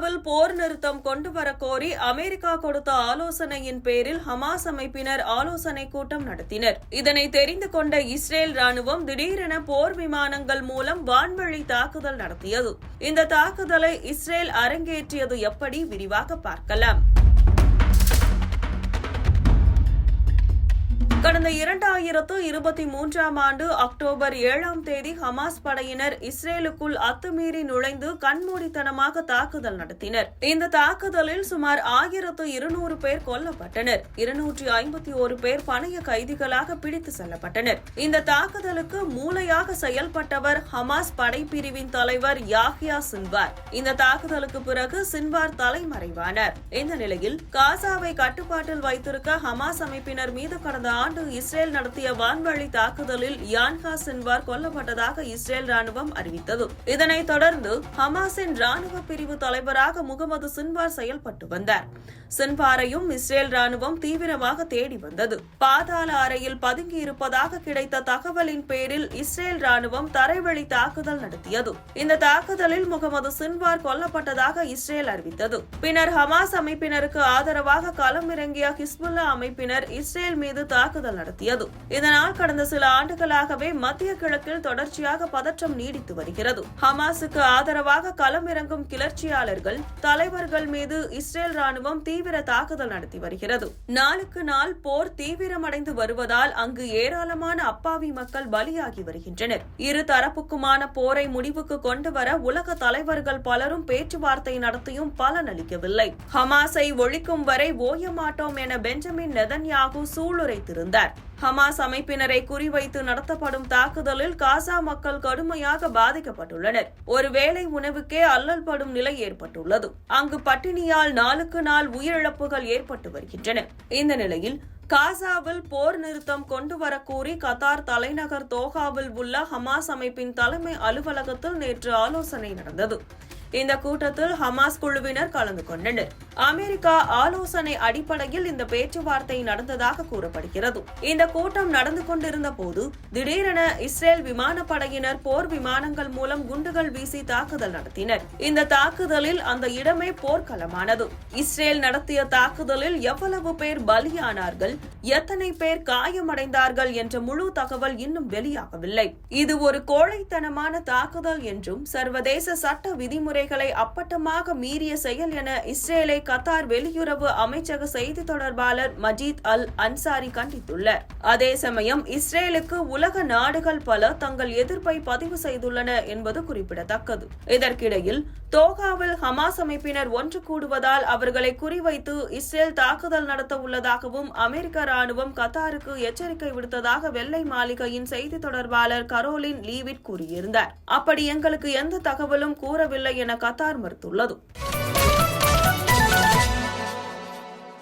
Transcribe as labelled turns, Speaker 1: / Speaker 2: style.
Speaker 1: காசாவில் போர் நிறுத்தம் கொண்டு வர கோரி அமெரிக்கா கொடுத்த ஆலோசனையின் பேரில் ஹமாஸ் அமைப்பினர் ஆலோசனை கூட்டம் நடத்தினர். இதனை தெரிந்து கொண்ட இஸ்ரேல் ராணுவம் திடீரென போர் விமானங்கள் மூலம் வான்வழி தாக்குதல் நடத்தியது. இந்த தாக்குதலை இஸ்ரேல் அரங்கேற்றியது எப்படி விரிவாக பார்க்கலாம். கடந்த இரண்டாயிரத்து இருபத்தி மூன்றாம் ஆண்டு அக்டோபர் ஏழாம் தேதி ஹமாஸ் படையினர் இஸ்ரேலுக்குள் அத்துமீறி நுழைந்து கண்மூடித்தனமாக தாக்குதல் நடத்தினர். இந்த தாக்குதலில் சுமார் ஆயிரத்து இருநூறு பேர் கொல்லப்பட்டனர். இருநூற்றி ஐம்பத்தி ஒரு பேர் பணைய கைதிகளாக பிடித்து செல்லப்பட்டனர். இந்த தாக்குதலுக்கு மூளையாக செயல்பட்டவர் ஹமாஸ் படைப்பிரிவின் தலைவர் யாஹியா சின்வார். இந்த தாக்குதலுக்கு பிறகு சின்வார் தலைமறைவானார். இந்த நிலையில் காசாவை கட்டுப்பாட்டில் வைத்திருக்க ஹமாஸ் அமைப்பினர் மீது கடந்த ஆண்டு இஸ்ரேல் நடத்திய வான்வழி தாக்குதலில் யான்ஹா சின்வார் கொல்லப்பட்டதாக இஸ்ரேல் ராணுவம் அறிவித்தது. இதனைத் தொடர்ந்து ஹமாஸின் ராணுவ பிரிவு தலைவராக முகமது சின்வார் செயல்பட்டு வந்தார். சின்வாரையும் இஸ்ரேல் ராணுவம் தீவிரமாக தேடி வந்தது. பாதாள அறையில் பதுங்கியிருப்பதாக கிடைத்த தகவலின் பேரில் இஸ்ரேல் ராணுவம் தரைவழி தாக்குதல் நடத்தியது. இந்த தாக்குதலில் முகமது சின்வார் கொல்லப்பட்டதாக இஸ்ரேல் அறிவித்தது. பின்னர் ஹமாஸ் அமைப்பினருக்கு ஆதரவாக களமிறங்கிய ஹிஸ்புல்லா அமைப்பினர் இஸ்ரேல் மீது தாக்குதல் நடத்தியது. இதனால் கடந்த சில ஆண்டுகளாகவே மத்திய கிழக்கில் தொடர்ச்சியாக பதற்றம் நீடித்து வருகிறது. ஹமாஸுக்கு ஆதரவாக களமிறங்கும் கிளர்ச்சியாளர்கள் தலைவர்கள் மீது இஸ்ரேல் ராணுவம் தீவிர தாக்குதல் நடத்தி வருகிறது. நாளுக்கு நாள் போர் தீவிரமடைந்து வருவதால் அங்கு ஏராளமான அப்பாவி மக்கள் பலியாகி வருகின்றனர். இரு தரப்புக்குமான போரை முடிவுக்கு கொண்டு வர உலக தலைவர்கள் பலரும் பேச்சுவார்த்தை நடத்தியும் பலனளிக்கவில்லை. ஹமாஸை ஒழிக்கும் வரை ஓய மாட்டோம் என பெஞ்சமின் நெதன்யாகு சூளுரைத்திருந்தார். ஹமாஸ் அமைப்பினரை குறிவைத்து நடத்தப்படும் தாக்குதலில் காசா மக்கள் கடுமையாக பாதிக்கப்பட்டுள்ளனர். ஒருவேளை உணவுக்கே அல்லல் படும் நிலை ஏற்பட்டுள்ளது. அங்கு பட்டினியால் நாளுக்கு நாள் உயிரிழப்புகள் ஏற்பட்டு வருகின்றன. இந்த நிலையில் காசாவில் போர் நிறுத்தம் கொண்டு வர கத்தார் தலைநகர் தோஹாவில் உள்ள ஹமாஸ் அமைப்பின் தலைமை அலுவலகத்தில் நேற்று ஆலோசனை நடந்தது. இந்த கூட்டத்தில் ஹமாஸ் குழுவினர் கலந்து கொண்டனர். அமெரிக்கா ஆலோசனை அடிப்படையில் இந்த பேச்சுவார்த்தை நடந்ததாக கூறப்படுகிறது. இந்த கூட்டம் நடந்து கொண்டிருந்த போது திடீரென இஸ்ரேல் விமானப்படையினர் போர் விமானங்கள் மூலம் குண்டுகள் வீசி தாக்குதல் நடத்தினர். இந்த தாக்குதலில் அந்த இடமே போர்க்களமானது. இஸ்ரேல் நடத்திய தாக்குதலில் எவ்வளவு பேர் பலியானார்கள் எத்தனை பேர் காயமடைந்தார்கள் என்ற முழு தகவல் இன்னும் வெளியாகவில்லை. இது ஒரு கோழைத்தனமான தாக்குதல் என்றும் சர்வதேச சட்ட விதிமுறை விதிமுறைகளை அப்பட்டமாக மீறிய செயல் என இஸ்ரேலை கத்தார் வெளியுறவு அமைச்சக செய்தி தொடர்பாளர் மஜீத் அல் அன்சாரி கண்டித்துள்ளார். அதே சமயம் இஸ்ரேலுக்கு உலக நாடுகள் பல தங்கள் எதிர்ப்பை பதிவு செய்துள்ளன என்பது குறிப்பிடத்தக்கது. இதற்கிடையில் தோகாவில் ஹமாஸ் அமைப்பினர் ஒன்று கூடுவதால் அவர்களை குறிவைத்து இஸ்ரேல் தாக்குதல் நடத்த உள்ளதாகவும் அமெரிக்க ராணுவம் கத்தாருக்கு எச்சரிக்கை விடுத்ததாக வெள்ளை மாளிகையின் செய்தி தொடர்பாளர் கரோலின் லீவிட் கூறியிருந்தார். அப்படி எங்களுக்கு எந்த தகவலும் கூறவில்லை என என கத்தார் மறுத்துள்ளது.